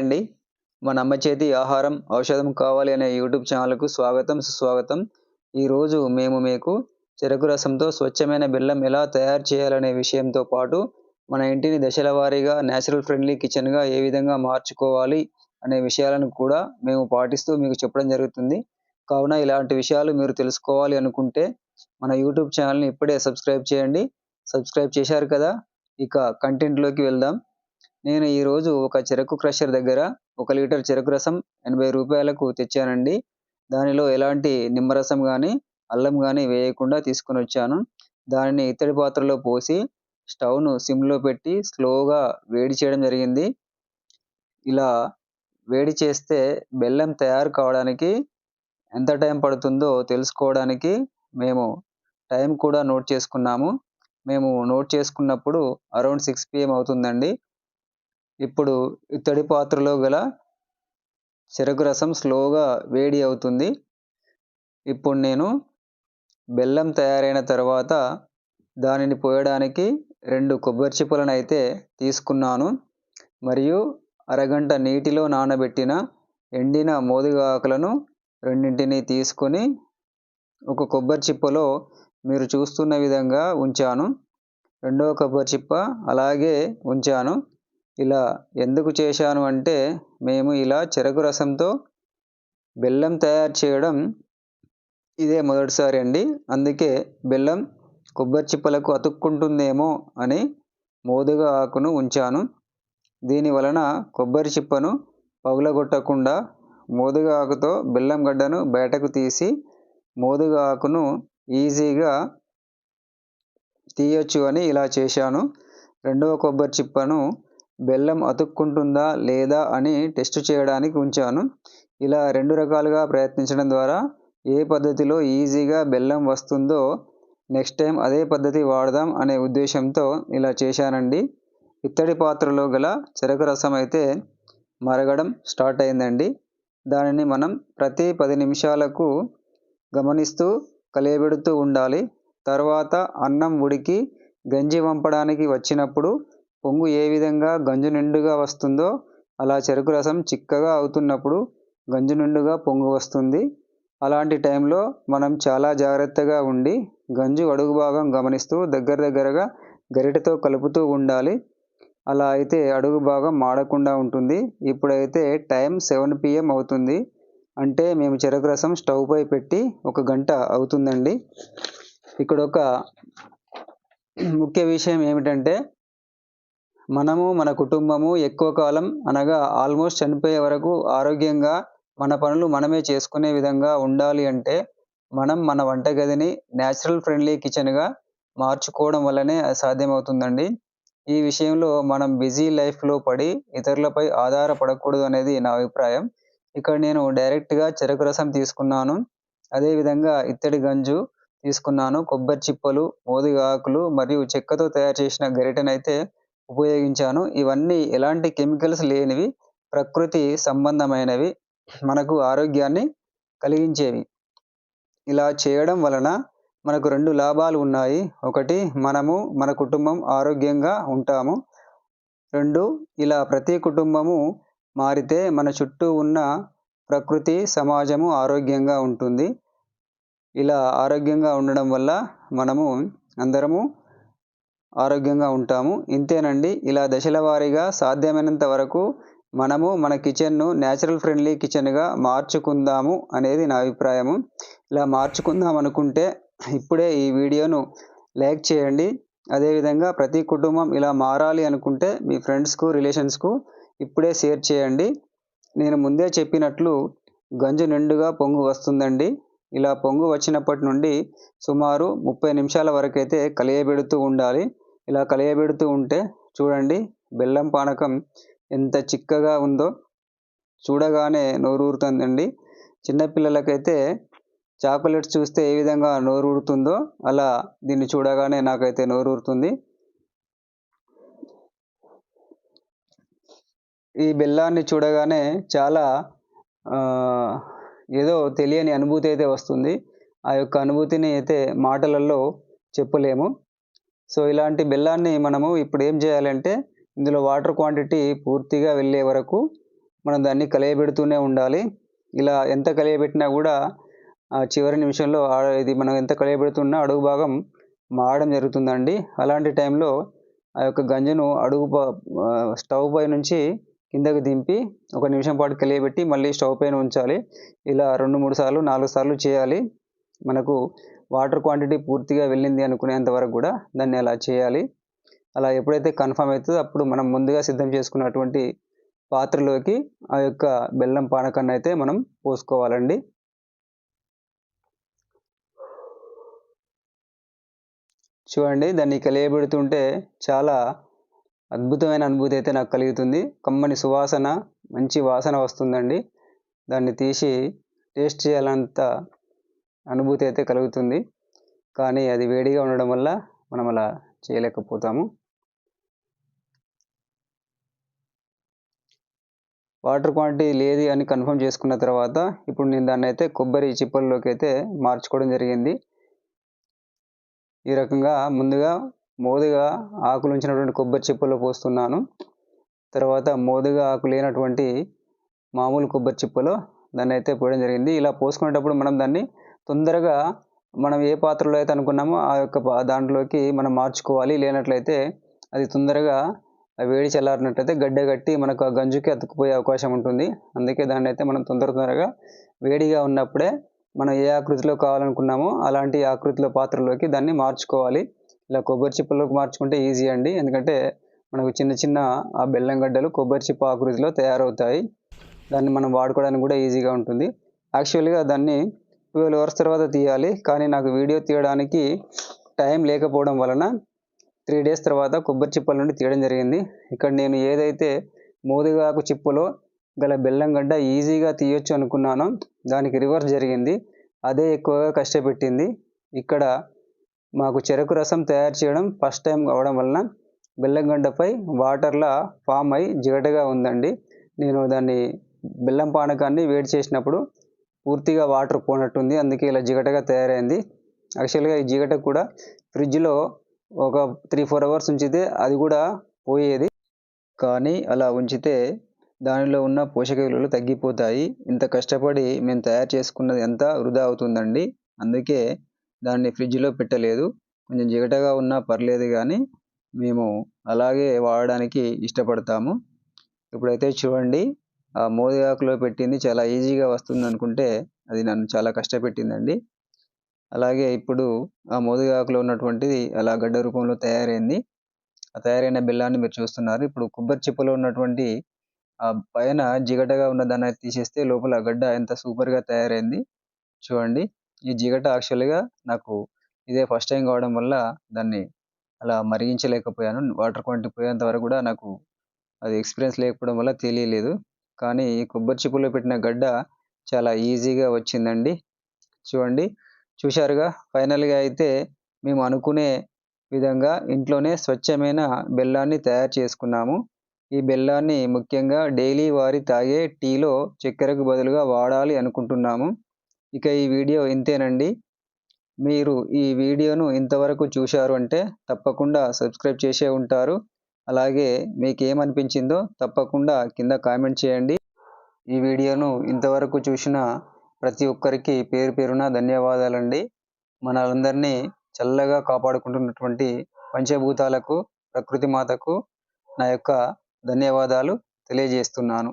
అండి మన అమ్మ చేతి ఆహారం ఔషధం కావాలి అనే యూట్యూబ్ ఛానల్కు స్వాగతం సుస్వాగతం. ఈరోజు మేము మీకు చెరకు రసంతో స్వచ్ఛమైన బెల్లం ఎలా తయారు చేయాలనే విషయంతో పాటు మన ఇంటిని దశల వారీగా న్యాచురల్ ఫ్రెండ్లీ కిచెన్గా ఏ విధంగా మార్చుకోవాలి అనే విషయాలను కూడా మేము పాటిస్తూ మీకు చెప్పడం జరుగుతుంది. కావున ఇలాంటి విషయాలు మీరు తెలుసుకోవాలి అనుకుంటే మన యూట్యూబ్ ఛానల్ని ఇప్పుడే సబ్స్క్రైబ్ చేయండి. సబ్స్క్రైబ్ చేశారు కదా? ఇక కంటెంట్లోకి వెళ్దాం. నేను ఈరోజు ఒక చెరకు క్రషర్ దగ్గర ఒక లీటర్ చెరకు రసం ఎనభై రూపాయలకు తెచ్చానండి. దానిలో ఎలాంటి నిమ్మరసం కానీ అల్లం కానీ వేయకుండా తీసుకొని వచ్చాను. దానిని ఇత్తడి పాత్రలో పోసి స్టవ్ను సిమ్లో పెట్టి స్లోగా వేడి చేయడం జరిగింది. ఇలా వేడి చేస్తే బెల్లం తయారు కావడానికి ఎంత టైం పడుతుందో తెలుసుకోవడానికి మేము టైం కూడా నోట్ చేసుకున్నాము. మేము నోట్ చేసుకున్నప్పుడు అరౌండ్ సిక్స్ పిఎం అవుతుందండి. ఇప్పుడు ఇత్తడి పాత్రలో గల చెరకు రసం స్లోగా వేడి అవుతుంది. ఇప్పుడు నేను బెల్లం తయారైన తర్వాత దానిని పోయడానికి రెండు కొబ్బరి చిప్పలను అయితే తీసుకున్నాను. మరియు అరగంట నీటిలో నానబెట్టిన ఎండిన మోదుగా ఆకులను రెండింటిని తీసుకొని ఒక కొబ్బరి చిప్పలో మీరు చూస్తున్న విధంగా ఉంచాను. రెండవ కొబ్బరి చిప్ప అలాగే ఉంచాను. ఇలా ఎందుకు చేశాను అంటే మేము ఇలా చెరకు రసంతో బెల్లం తయారు చేయడం ఇదే మొదటిసారి అండి. అందుకే బెల్లం కొబ్బరి చిప్పలకు అతుక్కుంటుందేమో అని మోదుగా ఆకును ఉంచాను. దీని వలన కొబ్బరి చిప్పను పగులగొట్టకుండా మోదుగా ఆకుతో బెల్లం గడ్డను బయటకు తీసి మోదుగా ఆకును ఈజీగా తీయొచ్చు అని ఇలా చేశాను. రెండవ కొబ్బరి చిప్పను బెల్లం అతుక్కుంటుందా లేదా అని టెస్ట్ చేయడానికి ఉంచాను. ఇలా రెండు రకాలుగా ప్రయత్నించడం ద్వారా ఏ పద్ధతిలో ఈజీగా బెల్లం వస్తుందో నెక్స్ట్ టైం అదే పద్ధతి వాడదాం అనే ఉద్దేశంతో ఇలా చేశానండి. ఇత్తడి పాత్రలో గల చెరకు రసం అయితే మరగడం స్టార్ట్ అయిందండి. దానిని మనం ప్రతి పది నిమిషాలకు గమనిస్తూ కలియబెడుతూ ఉండాలి. తర్వాత అన్నం ఉడికి గంజి వంపడానికి వచ్చినప్పుడు పొంగు ఏ విధంగా గంజు నిండుగా వస్తుందో అలా చెరుకు రసం చిక్కగా అవుతున్నప్పుడు గంజు నిండుగా పొంగు వస్తుంది. అలాంటి టైంలో మనం చాలా జాగ్రత్తగా ఉండి గంజు అడుగు భాగం గమనిస్తూ దగ్గర దగ్గరగా గరిటెతో కలుపుతూ ఉండాలి. అలా అయితే అడుగు భాగం మాడకుండా ఉంటుంది. ఇప్పుడైతే టైం సెవెన్ పిఎం అవుతుంది. అంటే మేము చెరకు రసం స్టవ్ పై పెట్టి ఒక గంట అవుతుందండి. ఇక్కడ ఒక ముఖ్య విషయం ఏమిటంటే మనము మన కుటుంబము ఎక్కువ కాలం అనగా ఆల్మోస్ట్ చనిపోయే వరకు ఆరోగ్యంగా మన పనులు మనమే చేసుకునే విధంగా ఉండాలి అంటే మనం మన వంటగదిని న్యాచురల్ ఫ్రెండ్లీ కిచెన్గా మార్చుకోవడం వల్లనే సాధ్యమవుతుందండి. ఈ విషయంలో మనం బిజీ లైఫ్లో పడి ఇతరులపై ఆధారపడకూడదు అనేది నా అభిప్రాయం. ఇక్కడ నేను డైరెక్ట్గా చెరకు రసం తీసుకున్నాను అదేవిధంగా ఇత్తడి గంజు తీసుకున్నాను కొబ్బరి చిప్పలు మోదిగా ఆకులు మరియు చెక్కతో తయారు చేసిన గరిటెనైతే ఉపయోగించాను. ఇవన్నీ ఎలాంటి కెమికల్స్ లేనివి ప్రకృతి సంబంధమైనవి మనకు ఆరోగ్యాన్ని కలిగించేవి. ఇలా చేయడం వలన మనకు రెండు లాభాలు ఉన్నాయి. ఒకటి మనము మన కుటుంబం ఆరోగ్యంగా ఉంటాము. రెండు ఇలా ప్రతి కుటుంబము మారితే మన చుట్టూ ఉన్న ప్రకృతి సమాజము ఆరోగ్యంగా ఉంటుంది. ఇలా ఆరోగ్యంగా ఉండడం వల్ల మనము అందరము ఆరోగ్యంగా ఉంటాము. ఇంతేనండి ఇలా దశల వారీగా సాధ్యమైనంత వరకు మనము మన కిచెన్ను న్యాచురల్ ఫ్రెండ్లీ కిచెన్గా మార్చుకుందాము అనేది నా అభిప్రాయము. ఇలా మార్చుకుందాం అనుకుంటే ఇప్పుడే ఈ వీడియోను లైక్ చేయండి. అదేవిధంగా ప్రతి కుటుంబం ఇలా మారాలి అనుకుంటే మీ ఫ్రెండ్స్కు రిలేషన్స్కు ఇప్పుడే షేర్ చేయండి. నేను ముందే చెప్పినట్లు గంజు నిండుగా పొంగు వస్తుందండి. ఇలా పొంగు వచ్చినప్పటి నుండి సుమారు ముప్పై నిమిషాల వరకు అయితే కలియబెడుతూ ఉండాలి. ఇలా కలియబెడుతూ ఉంటే చూడండి బెల్లం పానకం ఎంత చిక్కగా ఉందో చూడగానే నోరూరుతుందండి. చిన్నపిల్లలకైతే చాక్లెట్స్ చూస్తే ఏ విధంగా నోరూరుతుందో అలా దీన్ని చూడగానే నాకైతే నోరూరుతుంది. ఈ బెల్లాన్ని చూడగానే చాలా ఏదో తెలియని అనుభూతి అయితే వస్తుంది. ఆ యొక్క అనుభూతిని అయితే మాటలలో చెప్పలేము. సో ఇలాంటి బెల్లాన్ని మనము ఇప్పుడు ఏం చేయాలంటే ఇందులో వాటర్ క్వాంటిటీ పూర్తిగా వెళ్ళే వరకు మనం దాన్ని కలియబెడుతూనే ఉండాలి. ఇలా ఎంత కలియబెట్టినా కూడా ఆ చివరి నిమిషంలో ఇది మనం ఎంత కలియబెడుతున్నా అడుగు భాగం మాడడం జరుగుతుందండి. అలాంటి టైంలో ఆ యొక్క గంజను అడుగు స్టవ్ పై నుంచి కిందకు దింపి ఒక నిమిషం పాటు కలియబెట్టి మళ్ళీ స్టవ్ పైన ఉంచాలి. ఇలా రెండు మూడు సార్లు నాలుగు సార్లు చేయాలి. మనకు వాటర్ క్వాంటిటీ పూర్తిగా వెళ్ళింది అనుకునేంత వరకు కూడా దాన్ని అలా చేయాలి. అలా ఎప్పుడైతే కన్ఫర్మ్ అవుతుందో అప్పుడు మనం ముందుగా సిద్ధం చేసుకున్నటువంటి పాత్రలోకి ఆ యొక్క బెల్లం పానకాన్ని అయితే మనం పోసుకోవాలండి. చూడండి దాన్ని కలియబెడుతుంటే చాలా అద్భుతమైన అనుభూతి అయితే నాకు కలుగుతుంది. కమ్మని సువాసన మంచి వాసన వస్తుందండి. దాన్ని తీసి టేస్ట్ చేయాలంత అనుభూతి అయితే కలుగుతుంది. కానీ అది వేడిగా ఉండడం వల్ల మనం అలా చేయలేకపోతాము. వాటర్ క్వాంటిటీ లేదు అని కన్ఫర్మ్ చేసుకున్న తర్వాత ఇప్పుడు నేను దాన్ని అయితే కొబ్బరి చిప్పల్లోకి అయితే మార్చుకోవడం జరిగింది. ఈ రకంగా ముందుగా మోదుగా ఆకులు ఉంచినటువంటి కొబ్బరి చిప్పల్లో పోస్తున్నాను. తర్వాత మోదుగా ఆకు లేనటువంటి మామూలు కొబ్బరి చిప్పలో దాన్ని అయితే పోయడం జరిగింది. ఇలా పోసుకునేటప్పుడు మనం దాన్ని తొందరగా మనం ఏ పాత్రలో అయితే అనుకున్నామో ఆ యొక్క దాంట్లోకి మనం మార్చుకోవాలి. లేనట్లయితే అది తొందరగా వేడి చల్లారినట్లయితే గడ్డ కట్టి మనకు ఆ గంజుకి అతుక్కుపోయే అవకాశం ఉంటుంది. అందుకే దాన్ని అయితే మనం తొందర తొందరగా వేడిగా ఉన్నప్పుడే మనం ఏ ఆకృతిలో కావాలనుకున్నామో అలాంటి ఆకృతిలో పాత్రలోకి దాన్ని మార్చుకోవాలి. ఇలా కొబ్బరి చిప్పలోకి మార్చుకుంటే ఈజీ అండి. ఎందుకంటే మనకు చిన్న చిన్న ఆ బెల్లం గడ్డలు కొబ్బరి చిప్ప ఆకృతిలో తయారవుతాయి. దాన్ని మనం వాడుకోవడానికి కూడా ఈజీగా ఉంటుంది. యాక్చువల్గా దాన్ని ట్వెల్వ్ అవర్స్ తర్వాత తీయాలి. కానీ నాకు వీడియో తీయడానికి టైం లేకపోవడం వలన త్రీ డేస్ తర్వాత కొబ్బరి చిప్పల నుండి తీయడం జరిగింది. ఇక్కడ నేను ఏదైతే మోదుగాకు చిప్పలో గల బెల్లం గడ్డ ఈజీగా తీయొచ్చు అనుకున్నానో దానికి రివర్స్ జరిగింది. అదే ఎక్కువగా కష్టపెట్టింది. ఇక్కడ మాకు చెరకు రసం తయారు చేయడం ఫస్ట్ టైం అవడం వలన బెల్లం గడ్డపై వాటర్లా ఫామ్ అయి జిగటగా ఉందండి. నేను దాన్ని బెల్లం పానకాన్ని వేడి చేసినప్పుడు పూర్తిగా వాటర్ పోనట్టుంది. అందుకే ఇలా జిగటగా తయారైంది. యాక్చువల్గా ఈ జిగట కూడా ఫ్రిడ్జ్లో ఒక త్రీ ఫోర్ అవర్స్ ఉంచితే అది కూడా పోయేది. కానీ అలా ఉంచితే దానిలో ఉన్న పోషక విలువలు తగ్గిపోతాయి. ఇంత కష్టపడి మేము తయారు చేసుకున్నది ఎంత వృధా అవుతుందండి. అందుకే దాన్ని ఫ్రిడ్జ్లో పెట్టలేదు. కొంచెం జిగటగా ఉన్నా పర్లేదు కానీ మేము అలాగే వాడడానికి ఇష్టపడతాము. ఇప్పుడైతే చూడండి. ఆ ఆకులో పెట్టింది చాలా ఈజీగా వస్తుంది అనుకుంటే అది నన్ను చాలా కష్టపెట్టిందండి. అలాగే ఇప్పుడు ఆ మోదగాకులో ఉన్నటువంటిది అలా గడ్డ రూపంలో తయారైంది. ఆ తయారైన బెల్లాన్ని మీరు చూస్తున్నారు. ఇప్పుడు కొబ్బరి చిప్పలో ఉన్నటువంటి ఆ పైన జిగటగా ఉన్న దాన్ని తీసేస్తే లోపల గడ్డ ఎంత సూపర్గా తయారైంది చూడండి. ఈ జిగట యాక్చువల్గా నాకు ఇదే ఫస్ట్ టైం కావడం వల్ల దాన్ని అలా మరిగించలేకపోయాను. వాటర్ క్వాంటిటీ పోయేంత వరకు కూడా నాకు అది ఎక్స్పీరియన్స్ లేకపోవడం వల్ల తెలియలేదు. కానీ కొబ్బరి చిప్పులో పెట్టిన గడ్డ చాలా ఈజీగా వచ్చిందండి. చూడండి చూశారుగా? ఫైనల్గా అయితే మేము అనుకునే విధంగా ఇంట్లోనే స్వచ్ఛమైన బెల్లాన్ని తయారు చేసుకున్నాము. ఈ బెల్లాన్ని ముఖ్యంగా డైలీ వారి తాగే టీలో చక్కెరకు బదులుగా వాడాలి అనుకుంటున్నాము. ఇక ఈ వీడియో ఇంతేనండి. మీరు ఈ వీడియోను ఇంతవరకు చూశారు అంటే తప్పకుండా సబ్స్క్రైబ్ చేసే ఉంటారు. అలాగే మీకు ఏమనిపించిందో తప్పకుండా కింద కామెంట్ చేయండి. ఈ వీడియోను ఇంతవరకు చూసిన ప్రతి ఒక్కరికి పేరు పేరున ధన్యవాదాలండి. మనందరినీ చల్లగా కాపాడుకుంటున్నటువంటి పంచభూతాలకు ప్రకృతి మాతకు నా యొక్క ధన్యవాదాలు తెలియజేస్తున్నాను.